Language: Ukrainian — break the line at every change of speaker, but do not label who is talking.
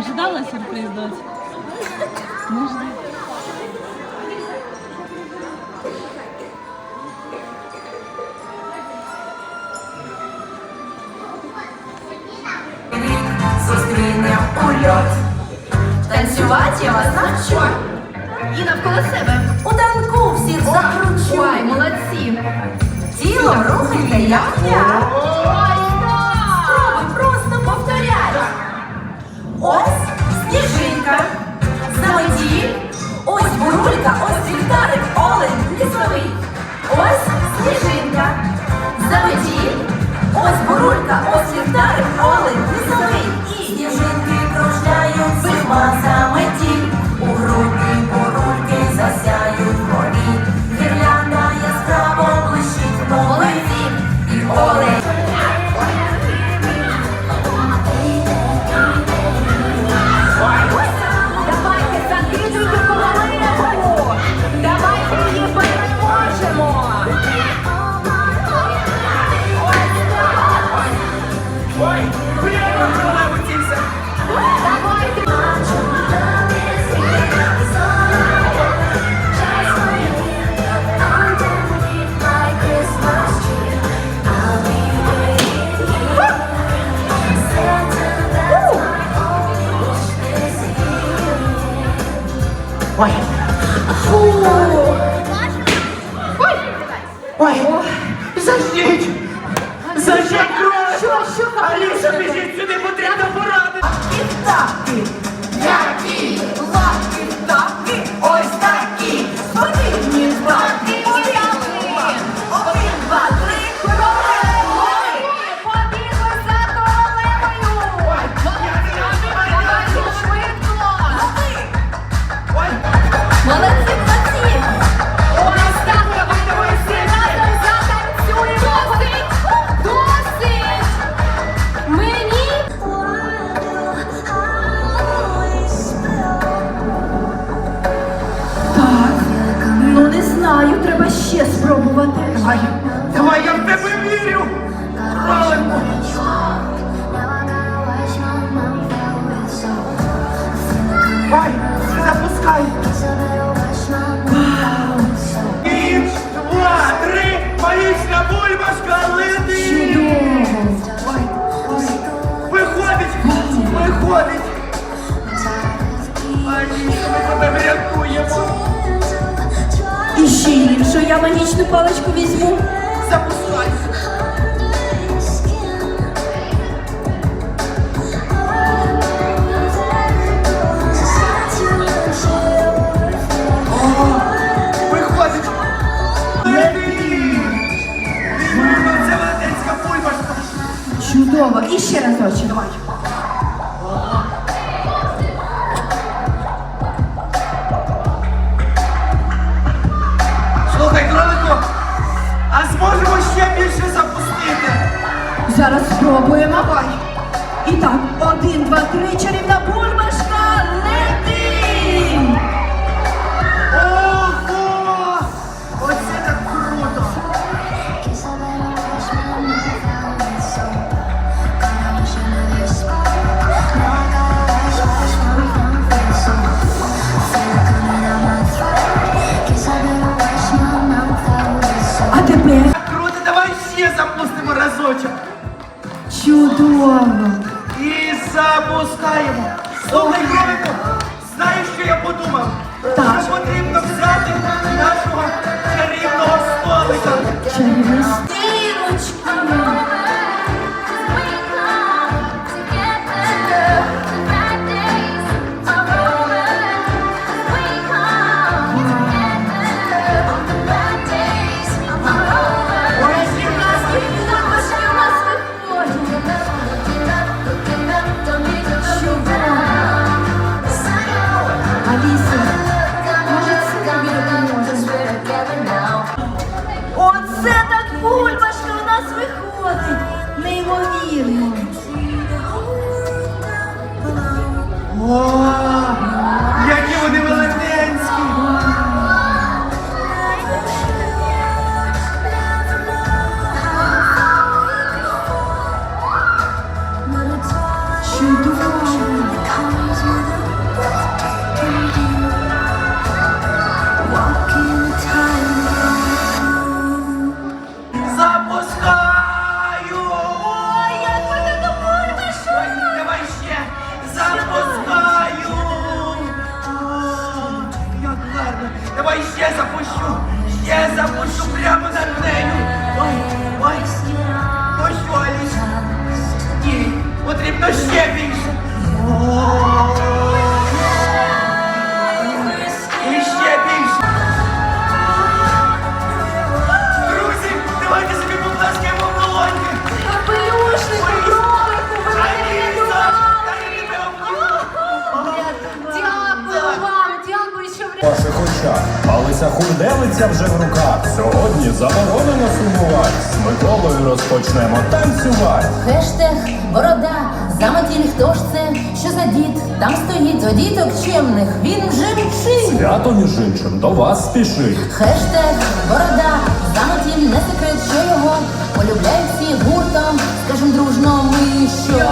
Ожидала сюрприз
дать? Можно? Танцювати я вас навчу. І навколо себе. У танку всі закручу. Ой, молодці. Тіло рухайте, як я.
Ой, я
магічну паличку візьму.
Запускай.
Три чарівна бульбашка лети!
Ого! Оце так круто!
А тепер
Круто, давай ще запустимо разочок!
чудово! Şöyle.
Oh. Потрібно ще більше. І ще більше. Друзі, давайте собі поплескаємо в долоньки.
Капелюшник, кролику, ви
Аліса, та я тебе обніму.
Дякую вам, дякую, що
В ваших очах палиця хурделиця вже в руках. Сьогодні заборонено сумувати. З Миколою розпочнемо танцювати.
Хештег борода, замотіль, хто ж це? Що за дід? Там стоїть до діток чемних, він вже мчить.
Свято між іншим до вас спішить.
Хештег борода, замотіль, не секрет, що його полюбляють всі гуртом. Скажем дружно, ми що?